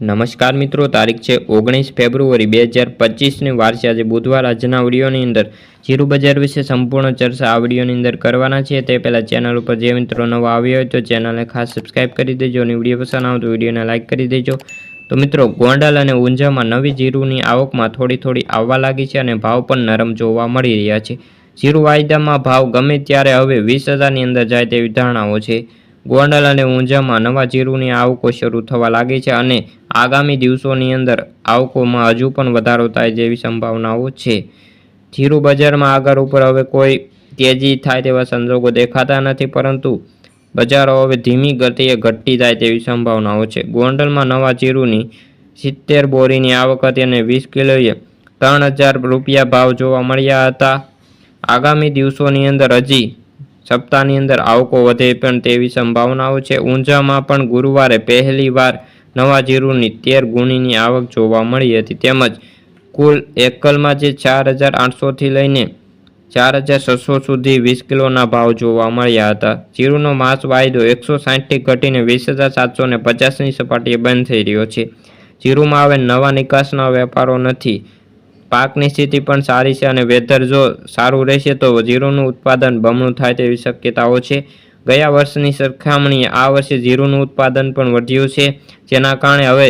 નમસ્કાર મિત્રો, તારીખ છે ઓગણીસ ફેબ્રુઆરી બે હજાર પચીસની વાર છે. આજે બુધવાર આજના વિડીયોની અંદર જીરું બજાર વિશે સંપૂર્ણ ચર્ચા આ વિડીયોની અંદર કરવાના છે તે પહેલાં ચેનલ ઉપર જે મિત્રો નવો આવ્યો હોય તો ચેનલને ખાસ સબસ્ક્રાઈબ કરી દેજો અને વીડિયો પસંદ આવે તો વિડીયોને લાઇક કરી દેજો. તો મિત્રો, ગોંડલ અને ઊંઝામાં નવી જીરુની આવકમાં થોડી થોડી આવવા લાગી છે અને ભાવ પણ નરમ જોવા મળી રહ્યા છે. જીરું વાયદામાં ભાવ ગમે ત્યારે હવે વીસ હજારની અંદર જાય તેવી ધારણાઓ છે. ગોંડલ અને ઊંઝામાં નવા જીરુની આવકો શરૂ થવા લાગી છે અને આગામી દિવસોની અંદર આવકોમાં હજુ પણ વધારો થાય જેવી સંભાવનાઓ છે. જીરું બજારમાં આગળ ઉપર હવે કોઈ તેજી થાય તેવા સંજોગો દેખાતા નથી, પરંતુ બજારો હવે ધીમી ગતિએ ઘટતી જાય તેવી સંભાવનાઓ છે. ગોંડલમાં નવા જીરુની સિત્તેર બોરીની આવક હતી અને વીસ કિલોએ ત્રણ હજાર રૂપિયા ભાવ જોવા મળ્યા હતા. આગામી દિવસોની અંદર હજી સપ્તાહની અંદર આવકો વધે પણ તેવી સંભાવનાઓ છે. ઊંઝામાં પણ ગુરુવારે પહેલી વાર નવા જીરુની તેર ગુણીની આવક જોવા મળી હતી. તેમજ કુલ એકલમાં જે ચાર હજાર આઠસોથી લઈને ચાર હજાર છસો સુધી વીસ કિલોના ભાવ જોવા મળ્યા હતા. જીરુનો માસ વાયદો એકસો સાઠથી ઘટીને વીસ હજાર સાતસો ને પચાસની સપાટીએ બંધ થઈ રહ્યો છે. જીરુમાં હવે નવા નિકાસના વેપારો નથી. પાકની સ્થિતિ પણ સારી છે અને વેધર જો સારું રહેશે તો જીરુનું ઉત્પાદન બમણું થાય તેવી શક્યતાઓ છે. ગયા વર્ષની સરખામણીએ આ વર્ષે જીરુનું ઉત્પાદન પણ વધ્યું છે, જેના કારણે હવે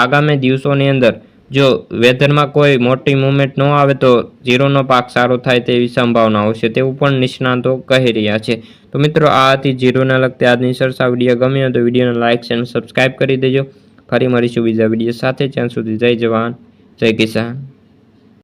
આગામી દિવસોની અંદર જો વેધરમાં કોઈ મોટી મુવમેન્ટ ન આવે તો જીરોનો પાક સારો થાય તેવી સંભાવનાઓ છે તેવું પણ નિષ્ણાતો કહી રહ્યા છે. તો મિત્રો, આ હતી જીરુને લગતી આજની સરસા વીડિયો. ગમ્યો તો વિડીયોને લાઇક અને સબસ્ક્રાઈબ કરી દેજો. ફરી મળીશું બીજા વીડિયો સાથે. ત્યાં સુધી જય જવાન, જય કિસાન.